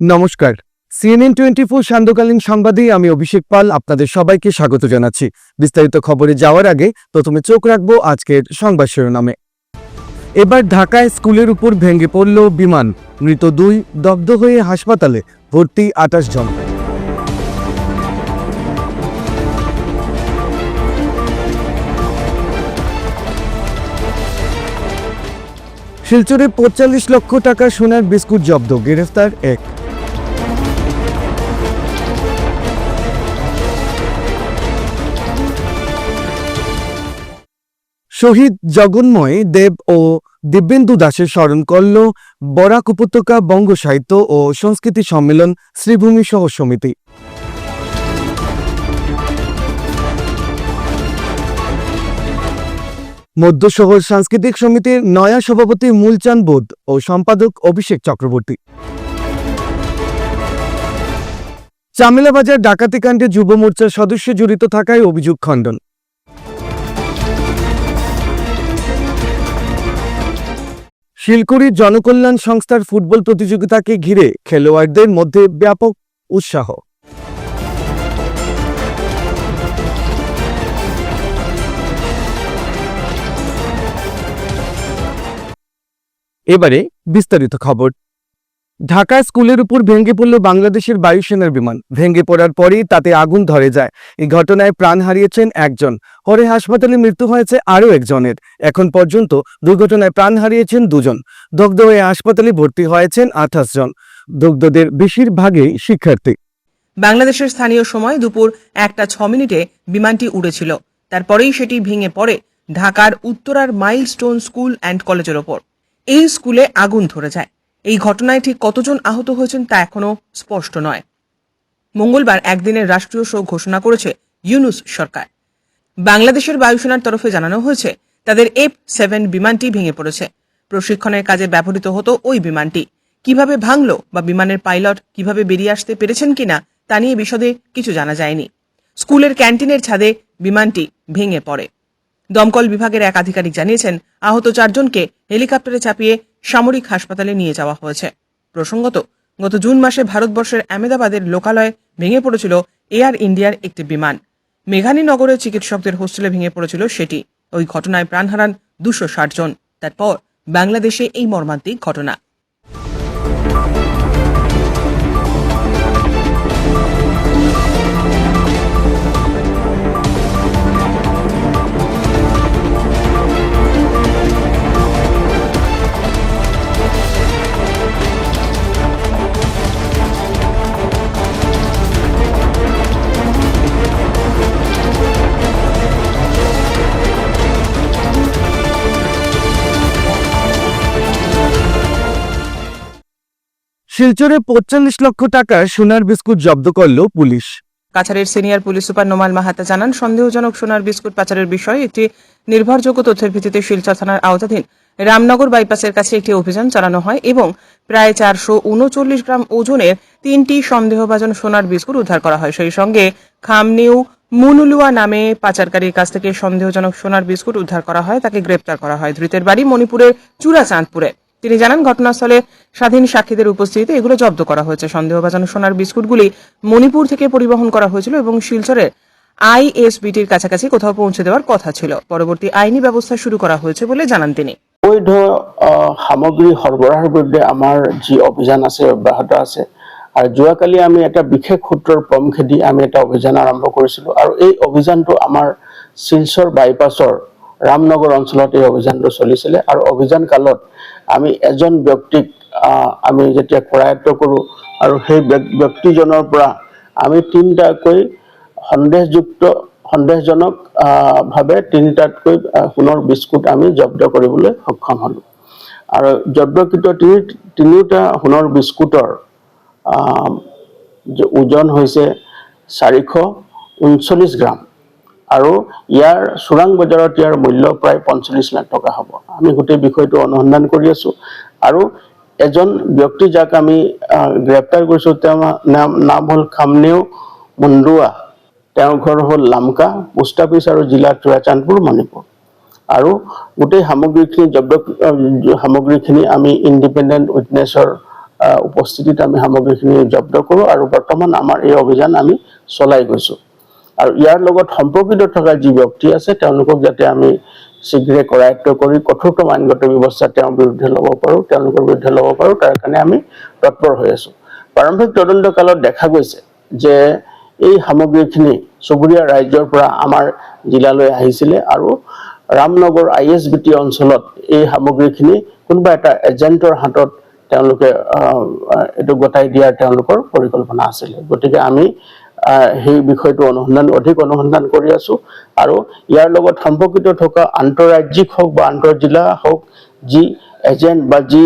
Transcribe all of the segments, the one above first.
নমস্কার। CNN twenty four সান্ধ্যকালীন সংবাদে আমি অভিষেক পাল আপনাদের সবাইকে স্বাগত জানাচ্ছি। বিস্তারিত খবরে যাওয়ার আগে প্রথমে চোখ রাখব আজকের সংবাদ শিরোনামে। এবার ঢাকায় স্কুলের উপর ভেঙে পড়ল বিমান। মৃত দুই দগ্ধ হয়ে হাসপাতালে ভর্তি আটাশ জন। শিলচরে পঁয়তাল্লিশ লক্ষ টাকা সোনার বিস্কুট জব্দ, গ্রেফতার এক। শহীদ জগন্ময় দেব ও দিব্যেন্দু দাসের স্মরণ করল বরাক উপত্যকা বঙ্গ সাহিত্য ও সংস্কৃতি সম্মেলন শ্রীভূমি সহ সমিতি মধ্য শহর সাংস্কৃতিক সমিতির নয়া সভাপতি মূলচান বোধ ও সম্পাদক অভিষেক চক্রবর্তী। চামেলাবাজার ডাকাতি কাণ্ডে যুব মোর্চার সদস্য জড়িত থাকায় অভিযোগ খণ্ডন। শিলকুড়ির জনকল্যাণ সংস্থার ফুটবল প্রতিযোগিতাকে ঘিরে খেলোয়াড়দের মধ্যে ব্যাপক উৎসাহ। এবারে বিস্তারিত খবর। ঢাকা স্কুলের উপর ভেঙে পড়ল বাংলাদেশের বায়ুসেনার বিমান। ভেঙে পড়ার পরেই তাতে আগুন ধরে যায়। এই ঘটনায় প্রাণ হারিয়েছেন একজন। পরে হাসপাতালে মৃত্যু হয়েছে আরও একজনের। এখন পর্যন্ত দুর্ঘটনায় প্রাণ হারিয়েছেন দুজন। দগ্ধ হয়ে হাসপাতালে ভর্তি হয়েছেন আঠাশ জন। দগ্ধদের বেশিরভাগই শিক্ষার্থী। বাংলাদেশের স্থানীয় সময় দুপুর একটা ছ মিনিটে বিমানটি উড়েছিল। তারপরেই সেটি ভেঙে পড়ে ঢাকার উত্তরার মাইলস্টোন স্কুল অ্যান্ড কলেজের ওপর। এই স্কুলে আগুন ধরে যায়। এই ঘটনায় ঠিক কতজন আহত হয়েছেন তা এখনও স্পষ্ট নয়। মঙ্গলবার একদিনের রাষ্ট্রীয় শোক ঘোষণা করেছে ইউনুস সরকার। বাংলাদেশের বায়ুসেনার তরফে জানানো হয়েছে, তাদের এফ সেভেন বিমানটি ভেঙে পড়েছে। প্রশিক্ষণের কাজে ব্যবহৃত হতো ওই বিমানটি। কীভাবে ভাঙলো বা বিমানের পাইলট কীভাবে বেরিয়ে আসতে পেরেছেন কিনা তা নিয়ে বিশদে কিছু জানা যায়নি। স্কুলের ক্যান্টিনের ছাদে বিমানটি ভেঙে পড়ে। দমকল বিভাগের এক আধিকারিক জানিয়েছেন, আহত চারজনকে হেলিকপ্টারে চাপিয়ে সামরিক হাসপাতালে নিয়ে যাওয়া হয়েছে। প্রসঙ্গত, গত জুন মাসে ভারতবর্ষের আহমেদাবাদের লোকালয়ে ভেঙে পড়েছিল এয়ার ইন্ডিয়ার একটি বিমান। মেঘানীনগরের চিকিৎসকদের হোস্টেলে ভেঙে পড়েছিল সেটি। ওই ঘটনায় প্রাণ হারান দুশো ষাট জন। তারপর বাংলাদেশে এই মর্মান্তিক ঘটনা। শিলচরে পঁয়তাল্লিশ লক্ষ টাকার সোনার বিস্কুট জব্দ করল পুলিশ। কাছাড়ের senior police super Numal Mahatta জানান, সন্দেহজনক সোনার বিস্কুট পাচারের বিষয়ে একটি নির্ভরযোগ্য তথ্যের ভিত্তিতে শিলচর থানার আওতাধীন রামনগর বাইপাসের কাছে একটি অভিযান চালানো হয় এবং প্রায় চারশো উনচল্লিশ গ্রাম ওজনের তিনটি সন্দেহভাজন সোনার বিস্কুট উদ্ধার করা হয়। সেই সঙ্গে খামনিউ মুনুলুয়া নামে পাচারকারীর কাছ থেকে সন্দেহজনক সোনার বিস্কুট উদ্ধার করা হয়, তাকে গ্রেপ্তার করা হয়। ধৃতের বাড়ি মণিপুরের চূড়াচাঁদপুরে। তিনি জানান ঘটনাস্থলে স্বাধীন সাক্ষীদের উপস্থিতিতে এগুলো জব্দ করা হয়েছে। সন্দেহভাজন সোনার বিস্কুটগুলি মণিপুর থেকে পরিবহন করা হয়েছিল এবং শিলচরের আইএসবিটির কাছাকাছি কোথাও পৌঁছে দেওয়ার কথা ছিল। পরবর্তী আইনি ব্যবস্থা শুরু করা হয়েছে বলে জানান তিনি। অবৈধ আহ, সামগ্ৰী সৰবৰাহৰ বিৰুদ্ধে আমাৰ যি অভিযান আছে অব্যাহত আছে আৰু যোৱাকালি আমি এটা বিশেষ সূত্ৰৰ পম খেদি আমি এটা অভিযান আৰম্ভ কৰিছিলোঁ। আৰু এই অভিযানটো আমাৰ শিলচৰ বাইপাছৰ ৰামনগৰ অঞ্চলত এই অভিযানটো চলিছিলে আৰু অভিযান কালত আমি এজন ব্যক্তিক আমি যেতিয়া কৰায়ত্ব কৰোঁ আৰু সেই ব্যক- ব্যক্তিজনৰ পৰা আমি তিনিটাকৈ সন্দেহযুক্ত সন্দেহজনক ভাৱে তিনিটাতকৈ সোণৰ বিস্কুট আমি জব্দ কৰিবলৈ সক্ষম হ'লোঁ। আৰু জব্দকৃত তিনি তিনিওটা সোণৰ বিস্কুটৰ ওজন হৈছে চাৰিশ ঊনচল্লিছ গ্ৰাম। আৰু ইয়াৰ চোৰাং বজাৰত ইয়াৰ মূল্য প্ৰায় পঞ্চল্লিছ লাখ টকা হ'ব। আমি গোটেই বিষয়টো অনুসন্ধান কৰি আছোঁ। আৰু এজন ব্যক্তি যাক আমি গ্ৰেপ্তাৰ কৰিছোঁ, তেওঁৰ নাম নাম হ'ল খামনেও মুণ্ডুৱা। তেওঁৰ ঘৰ হ'ল লামকা, পোষ্ট অফিচ আৰু জিলা চুৰাচান্দপুৰ মণিপুৰ। আৰু গোটেই সামগ্ৰীখিনি জব্দ সামগ্ৰীখিনি আমি ইণ্ডিপেণ্ডেণ্ট উইটনেছৰ উপস্থিতিত আমি সামগ্ৰীখিনি জব্দ কৰোঁ আৰু বৰ্তমান আমাৰ এই অভিযান আমি চলাই গৈছোঁ। আৰু ইয়াৰ লগত সম্পৰ্কিত থকা যি ব্যক্তি আছে, তেওঁলোকক যাতে আমি শীঘ্ৰে কৰায়ত্ব কৰি কঠোৰতম আইনগত ব্যৱস্থা তেওঁৰ বিৰুদ্ধে ল'ব পাৰোঁ, তেওঁলোকৰ বিৰুদ্ধে ল'ব পাৰোঁ, তাৰ কাৰণে আমি তৎপৰ হৈ আছোঁ। প্ৰাৰম্ভিক তদন্ত কালত দেখা গৈছে যে এই সামগ্ৰীখিনি চুবুৰীয়া ৰাজ্যৰ পৰা আমাৰ জিলালৈ আহিছিলে আৰু Ramnagar I S B T অঞ্চলত এই সামগ্ৰীখিনি কোনোবা এটা এজেণ্টৰ হাতত তেওঁলোকে এইটো গতাই দিয়াৰ তেওঁলোকৰ পৰিকল্পনা আছিলে। গতিকে আমি সেই বিষয়টো অনুসন্ধান অধিক অনুসন্ধান কৰি আছো। আৰু ইয়াৰ লগত সম্পৰ্কিত থকা আন্তঃৰাজ্যিক হওক বা আন্তঃজিলা হওক যি এজেণ্ট বা যি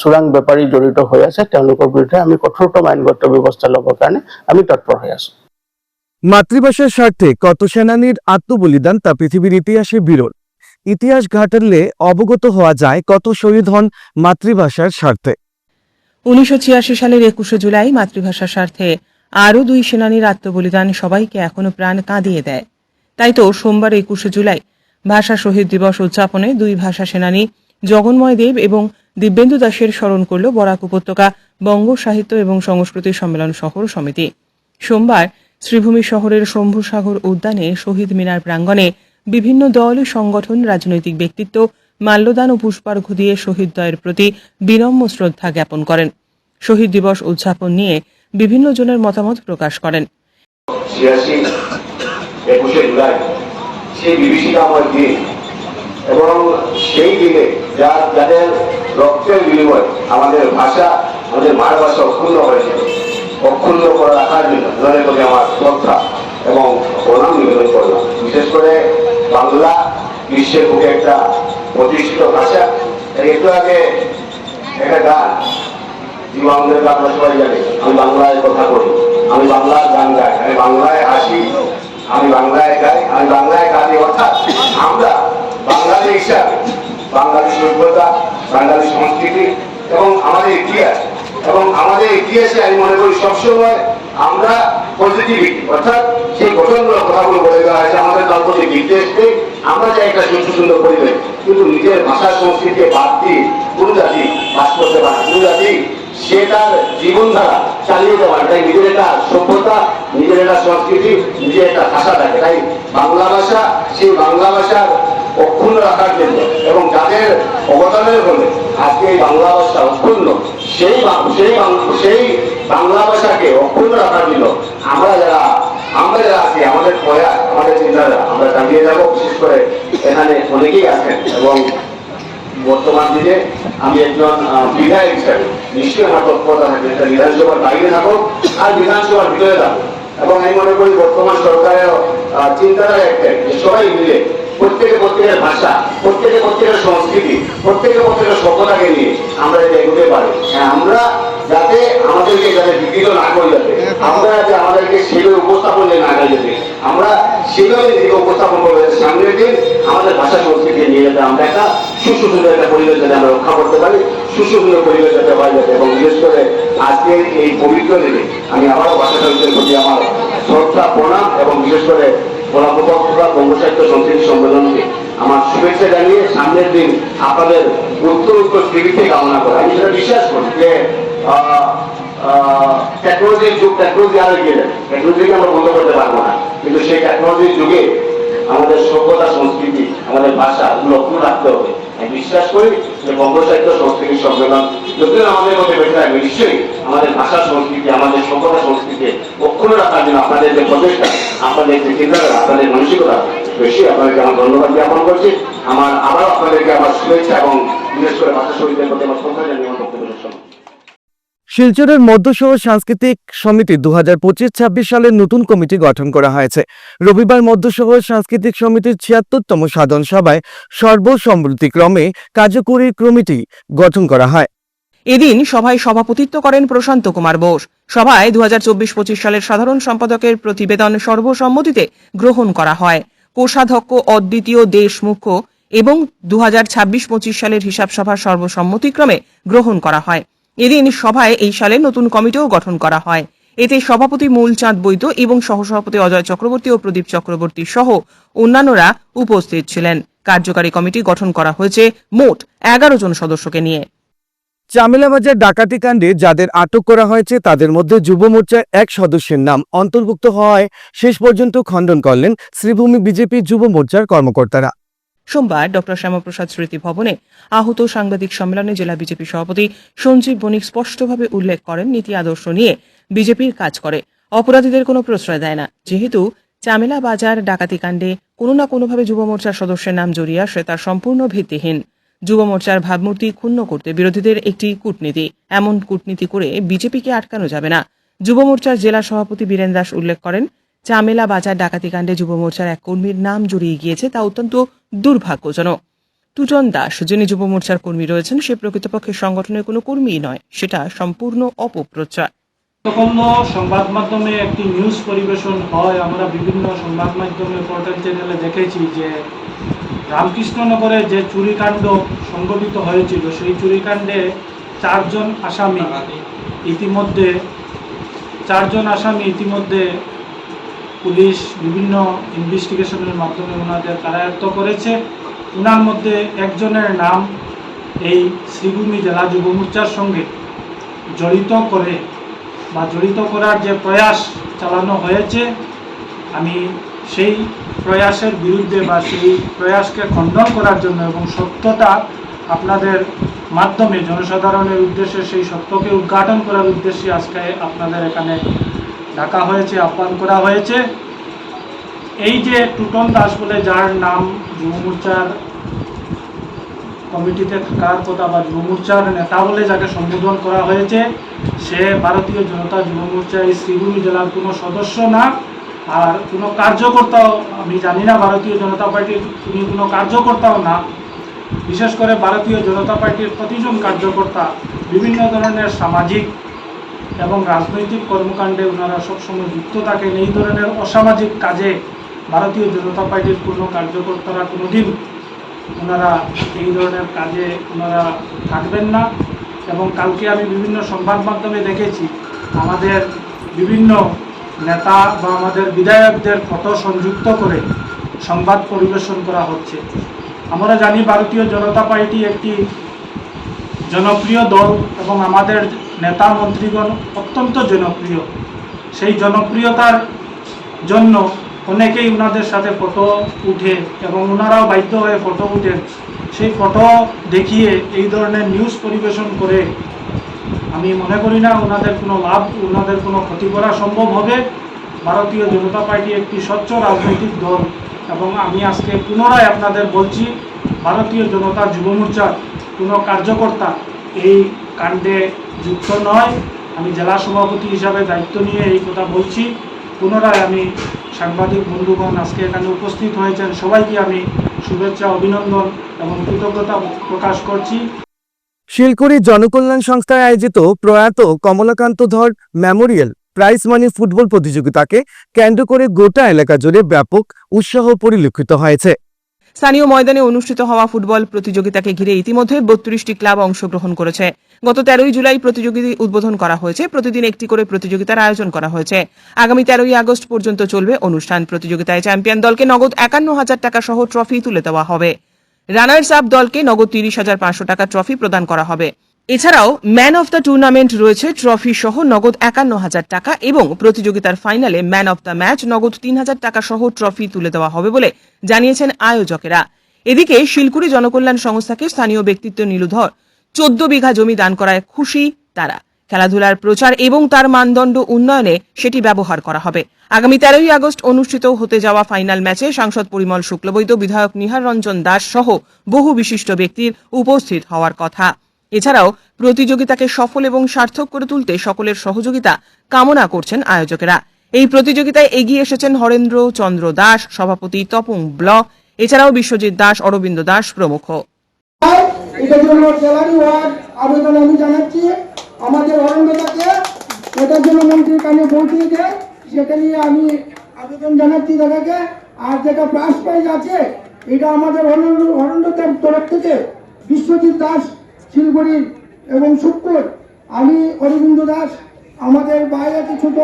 চোৰাং বেপাৰী জড়িত হৈ আছে তেওঁলোকৰ বিৰুদ্ধে আমি কঠোৰতম আইনগত ব্যৱস্থা ল'বৰ কাৰণে আমি তৎপৰ হৈ আছো। মাতৃভাষার স্বার্থে কত সেনানীর আত্মবলিদান তা পৃথিবীর ইতিহাসে বিরল ইতিহাস ঘাটালে অবগত হওয়া যায় কত শহীদ হন মাতৃভাষার স্বার্থে উনিশশো ছিয়াশি সালের একুশে জুলাই মাতৃভাষার স্বার্থে আরও দুই সেনানীর আত্মবলিদান সবাইকে এখনও প্রাণ কাঁদিয়ে দেয়। তাই তো সোমবার একুশে জুলাই ভাষা শহীদ দিবস উদযাপনে দুই ভাষা সেনানী জগন্ময় দেব এবং দিব্যেন্দু দাসের স্মরণ করল বরাক উপত্যকা বঙ্গ সাহিত্য এবং সংস্কৃতি সম্মেলন শহর সমিতি। সোমবার শ্রীভূমি শহরের শম্ভুসাগর উদ্যানে শহীদ মিনার প্রাঙ্গণে বিভিন্ন দল, সংগঠন, রাজনৈতিক ব্যক্তিত্ব মাল্যদান ও পুষ্পার্ঘ দিয়ে শহীদদ্বয়ের প্রতি বিনম্র শ্রদ্ধা জ্ঞাপন করেন। শহীদ দিবস উদযাপন নিয়ে বিভিন্ন জনের মতামত প্রকাশ করেন। সেই বিভীষিকাময় দিন এবং সেই দিনে যা যাদের রক্তের বিনিময় আমাদের ভাষা, আমাদের মার ভাষা অক্ষুণ্ণ হয়েছে, অক্ষুণ্ণ করে রাখার জন্য তাদের প্রতি আমার শ্রদ্ধা এবং প্রণাম নিবেদন করলাম। বিশেষ করে বাংলা বিশ্বের বুকে একটা প্রতিষ্ঠিত ভাষা। একটু আগে একটা গান জীবনদের আপনারা সবাই জানে, আমি বাংলায় কথা বলি, আমি বাংলার গান গাই, আমি বাংলায় হাসি, আমি বাংলায় গাই, আমি বাংলায় কাঁদি অর্থাৎ আমরা বাঙালি হিসাবে, বাঙালি সভ্যতা, বাঙালি সংস্কৃতি এবং আমাদের ইতিহাস, এবং আমাদের ইতিহাসে আমি মনে করি সবসময় আমরা পজিটিভিটি অর্থাৎ সেই গঠনগুলো কথাগুলো বলে দেওয়া হয়েছে, আমাদের প্রতি নির্দেশ দেয়, আমরা চাই একটা সুন্দর সুন্দর পরিবেশ, কিন্তু নিজের ভাষা সংস্কৃতি বাদ দিয়ে কোন জাতি বাস করতে পারে। কোন জাতি সে তার জীবনধারা চালিয়ে যাওয়ার তাই নিজের একটা সভ্যতা, নিজের একটা সংস্কৃতি, নিজের একটা ভাষা থাকে। তাই বাংলা ভাষা, সেই বাংলা ভাষার অক্ষুণ্ণ রাখার জন্য এবং যাদের অবদানের ফলে আজকে এই বাংলা ভাষা অক্ষুণ্ণ, সেই সেই সেই বাংলা ভাষাকে অক্ষুণ্ণ রাখার জন্য আমরা যারা আমরা যারা আছি, আমাদের প্রয়াস, আমাদের চিন্তাধারা, আমরা চালিয়ে যাব। বিশেষ করে এখানে অনেকেই আছেন এবং বর্তমান দিনে আমি একজন বিধায়ক হিসাবে নিশ্চয়ই আমার তৎপরতা থাকবে। এটা বিধানসভার বাইরে থাকো আর বিধানসভার ভিতরে থাকো। এবং আমি মনে করি বর্তমান সরকারের চিন্তাধারা একটাই যে সবাই মিলে প্রত্যেকে প্রত্যেকের ভাষা প্রত্যেকে প্রত্যেকের সংস্কৃতি প্রত্যেকে প্রত্যেকের সভ্যতাকে নিয়ে আমরা এটা এগোতে পারি। হ্যাঁ, আমরা যাতে আমাদেরকে যাতে বিকৃত না করে যাতে আমরা যাতে আমাদেরকে সেভাবে উপস্থাপন যে না করে আমরা সেভাবে নিজেকে উপস্থাপন করব সামনের দিন আমাদের ভাষা সংস্কৃতি নিয়ে যাতে আমরা সুসুন্দর একটা পরিবেশ যাতে আমরা রক্ষা করতে পারি সুসুন্দর পরিবেশ যাতে হয় যাতে এবং বিশেষ করে আজকে এই পবিত্র দিনে আমি আবারও ভাষা প্রতি আমার শ্রদ্ধা, প্রণাম এবং বিশেষ করে গোলাপকা বঙ্গ সাহিত্য সংস্কৃতি সম্মেলনকে আমার শুভেচ্ছা জানিয়ে সামনের দিন আপনাদের উত্তর উত্তর টিভিতে কামনা করে। আমি সেটা বিশ্বাস করি যে টেকনোলজির যুগ টেকনোলজি আরও এগিয়ে যাবে। টেকনোলজিকে আমরা বন্ধ করতে পারব না। কিন্তু সেই টেকনোলজির যুগে আমাদের সভ্যতা, সংস্কৃতি, আমাদের ভাষা লক্ষ্য রাখতে হবে। বিশ্বাস করি যে বঙ্গ সাহিত্য সংস্কৃতি সম্মেলন যদিও আমাদের মধ্যে বেঁচে থাকবে, নিশ্চয়ই আমাদের ভাষা সংস্কৃতি, আমাদের সভ্যতা সংস্কৃতিকে অক্ষুণ্ণ রাখার জন্য আপনাদের যে প্রচেষ্টা, আপনাদের যে চিন্তাধারা, আপনাদের মানসিকতা বেশি আপনাদেরকে আমার ধন্যবাদ জ্ঞাপন করছি আমার আবারও আপনাদেরকে আমার শুভেচ্ছা এবং বিশেষ করে ভাষা শহীদদের প্রতি আমার শ্রদ্ধা জানিয়ে আমার বক্তব্য। শিলচরের মধ্যশহর সাংস্কৃতিক সমিতি দু হাজার পঁচিশ ছাব্বিশ সালের নতুন কমিটি গঠন করা হয়েছে। রবিবার মধ্যশহর সাংস্কৃতিক সমিতির ছিয়াত্তরতম সাধন সভায় সর্বসম্মতিক্রমে কার্যকরী কমিটি গঠন করা হয়। এদিন সভায় সভাপতিত্ব করেন প্রশান্ত কুমার বোস। সভায় দু হাজার চব্বিশ পঁচিশ সালের সাধারণ সম্পাদকের প্রতিবেদন সর্বসম্মতিতে গ্রহণ করা হয়। কোষাধ্যক্ষ অদ্বিতীয় দেশ মুখ্য এবং দু হাজার ছাব্বিশ পঁচিশ সালের হিসাব সভা সর্বসম্মতিক্রমে গ্রহণ করা হয়। এদিন সভায় এই সালে নতুন কমিটিও গঠন করা হয়। এতে সভাপতি মূলচাঁদ বৈদ্য এবং সহসভাপতি অজয় চক্রবর্তী ও প্রদীপ চক্রবর্তী সহ অন্যান্যরা উপস্থিত ছিলেন। কার্যকারী কমিটি গঠন করা হয়েছে মোট এগারো জন সদস্যকে নিয়ে। চামেলাবাজার ডাকাতি কাণ্ডে যাদের আটক করা হয়েছে, তাদের মধ্যে যুব মোর্চার এক সদস্যের নাম অন্তর্ভুক্ত হওয়ায় শেষ পর্যন্ত খণ্ডন করলেন শ্রীভূমি বিজেপি যুব মোর্চার কর্মকর্তারা। সোমবার ডক্টর শ্যামাপ্রসাদ স্মৃতি ভবনে আহত সাংবাদিক সম্মেলনে জেলা বিজেপি সভাপতি সঞ্জীব বণিক স্পষ্টভাবে উল্লেখ করেন নীতি আদর্শ নিয়ে বিজেপির কাজ করে। অপরাধীদের কোনো প্রশ্রয় দেয় না। যেহেতু চামেলা বাজার, ডাকাতি কাণ্ডে কোনো না কোনোভাবে যুব মোর্চার সদস্যের নাম জড়িয়ে আসে, তার সম্পূর্ণ ভিত্তিহীন। যুব মোর্চার ভাবমূর্তি ক্ষুণ্ণ করতে বিরোধীদের একটি কূটনীতি। এমন কূটনীতি করে বিজেপিকে আটকানো যাবে না। যুব মোর্চার জেলা সভাপতি বীরেন দাস উল্লেখ করেন চামেলা বাজার ডাকাতি কাণ্ডে যুব মোর্চার এক কর্মীর নাম জড়িয়ে গিয়েছে, তা অত্যন্ত দুর্ভাগ্যজনক। টুটন দাস, যিনি যুব মোর্চার কর্মী রয়েছেন, সে প্রকৃতপক্ষে সংগঠনের কোনো কর্মীই নয়, সেটা সম্পূর্ণ অপপ্রচার। সংবাদ মাধ্যমে একটি নিউজ পরিবেশন হয়, আমরা বিভিন্ন সংবাদ মাধ্যমে পোর্টাল চ্যানেলে দেখেছি যে রামকৃষ্ণনগরে যে চুরিকাণ্ড সংঘটিত হয়েছিল, সেই চুরিকাণ্ডে চারজন আসামি ইতিমধ্যে, চারজন আসামি ইতিমধ্যে পুলিশ বিভিন্ন ইনভেস্টিগেশনের মাধ্যমে ওনাদের কারায়ত্ত করেছে। ওনার মধ্যে একজনের নাম এই শ্রীভূমি জেলা যুব মোর্চার সঙ্গে জড়িত করে বা জড়িত করার যে প্রয়াস চালানো হয়েছে, আমি সেই প্রয়াসের বিরুদ্ধে বা সেই প্রয়াসকে খণ্ডন করার জন্য এবং সত্যতা আপনাদের মাধ্যমে জনসাধারণের উদ্দেশ্যে সেই সত্যকে উদ্ঘাটন করার উদ্দেশ্যে আজকে আপনাদের এখানে ডাকা হয়েছে, আহ্বান করা হয়েছে। এই যে টুটন দাস বলে যার নাম যুব মোর্চার কমিটিতে থাকার কথা বা যুব মোর্চার নেতা বলে যাকে সম্বোধন করা হয়েছে, সে ভারতীয় জনতা যুব মোর্চা এই শ্রীভূমি জেলার কোনো সদস্য না। আর কোনো কার্যকর্তাও, আমি জানি না ভারতীয় জনতা পার্টির তিনি কোনো কার্যকর্তাও না। বিশেষ করে ভারতীয় জনতা পার্টির প্রতিজন কার্যকর্তা বিভিন্ন ধরনের সামাজিক এবং রাজনৈতিক কর্মকাণ্ডে ওনারা সবসময় যুক্ত থাকেন। এই ধরনের অসামাজিক কাজে ভারতীয় জনতা পার্টির কোনো কার্যকর্তারা কোনোদিন ওনারা এই ধরনের কাজে ওনারা থাকবেন না। এবং কালকে আমি বিভিন্ন সংবাদ মাধ্যমে দেখেছি, আমাদের বিভিন্ন নেতা বা আমাদের বিধায়কদের ফটো সংযুক্ত করে সংবাদ পরিবেশন করা হচ্ছে। আমরা জানি, ভারতীয় জনতা পার্টি একটি জনপ্রিয় দল এবং আমাদের নেতা মন্ত্রীগণ অত্যন্ত জনপ্রিয়। সেই জনপ্রিয়তার জন্য অনেকেই ওনাদের সাথে ফটো উঠে এবং ওনারাও বাধ্য হয়ে ফটো উঠেন। সেই ফটো দেখিয়ে এই ধরনের নিউজ পরিবেশন করে আমি মনে করি না ওনাদের কোনো লাভ ওনাদের কোনো ক্ষতি করা সম্ভব হবে। ভারতীয় জনতা পার্টি একটি স্বচ্ছ রাজনৈতিক দল এবং আমি আজকে পুনরায় আপনাদের বলছি, ভারতীয় জনতা যুব মোর্চার কোনো কার্যকর্তা এই কাণ্ডে যুক্ত নয়। আমি জেলা সভাপতি হিসাবে দায়িত্ব নিয়ে এই কথা বলছি। পুনরায় আমি সাংবাদিক বন্ধুগণ আজকে এখানে উপস্থিত হয়েছেন। সবাইকে আমি শুভেচ্ছা, অভিনন্দন এবং কৃতজ্ঞতা প্রকাশ করছি। শিলকুড়ি জনকল্যাণ সংস্থায় আয়োজিত প্রয়াত Kamalakanta Dhar memorial prize money football প্রতিযোগিতাকে কেন্দ্র করে গোটা এলাকা জুড়ে ব্যাপক উৎসাহ পরিলক্ষিত হয়েছে। স্থানীয় ময়দানে অনুষ্ঠিত হওয়া ফুটবল প্রতিযোগিতাকে ঘিরে ইতিমধ্যে বত্রিশটি ক্লাব অংশগ্রহণ করেছে। গত তেরোই জুলাই প্রতিযোগিতা উদ্বোধন করা হয়েছে। প্রতিদিন একটি করে প্রতিযোগিতার আয়োজন করা হয়েছে। আগামী তেরোই আগস্ট পর্যন্ত চলবে অনুষ্ঠান। প্রতিযোগিতায় চ্যাম্পিয়ন দলকে নগদ একান্ন হাজার টাকা সহ ট্রফি তুলে দেওয়া হবে। রানার্স আপ দলকে নগদ তিরিশ হাজার পাঁচশো টাকা ট্রফি প্রদান করা হবে। এছাড়াও ম্যান অফ দ্য টুর্নামেন্ট রয়েছে, ট্রফি সহ নগদ একান্ন হাজার টাকা এবং প্রতিযোগিতার ফাইনালে ম্যান অফ দ্য ম্যাচ নগদ তিন হাজার টাকা সহ ট্রফি তুলে দেওয়া হবে বলে জানিয়েছেন আয়োজকেরা। এদিকে শিলকুড়ি জনকল্যাণ সংস্থাকে স্থানীয় ব্যক্তিত্ব নীলুধর, চোদ্দ বিঘা জমি দান করায় খুশি তারা। খেলাধুলার প্রচার এবং তার মানদণ্ড উন্নয়নে সেটি ব্যবহার করা হবে। আগামী তেরোই আগস্ট অনুষ্ঠিত হতে যাওয়া ফাইনাল ম্যাচে সাংসদ পরিমল শুক্লবৈদ্য, বিধায়ক নিহার রঞ্জন দাস সহ বহু বিশিষ্ট ব্যক্তির উপস্থিত হওয়ার কথা। এছাড়াও প্রতিযোগিতাকে সফল এবং সার্থক করে তুলতে সকলের সহযোগিতা কামনা করছেন আয়োজকেরা। এই প্রতিযোগিতায় এগিয়ে এসেছেন হরেন্দ্র চন্দ্র দাস, সভাপতি তপং ব্ল, এছাড়াও বিশ্বজিৎ দাস, অরবিন্দ দাস প্রমুখ। আমাদের বিশ্বজিৎ দাস শিলগড়ির এবং শুক্র আমি অরবিন্দ দাস, আমাদের বাইরে ছোট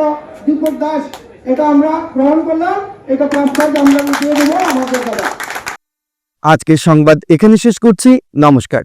দীপক দাস। এটা আমরা গ্রহণ করলাম, এটা প্রাস আমরা দিয়ে দেবো আমাদের দ্বারা আজকের সংবাদ এখানে শেষ করছি, নমস্কার।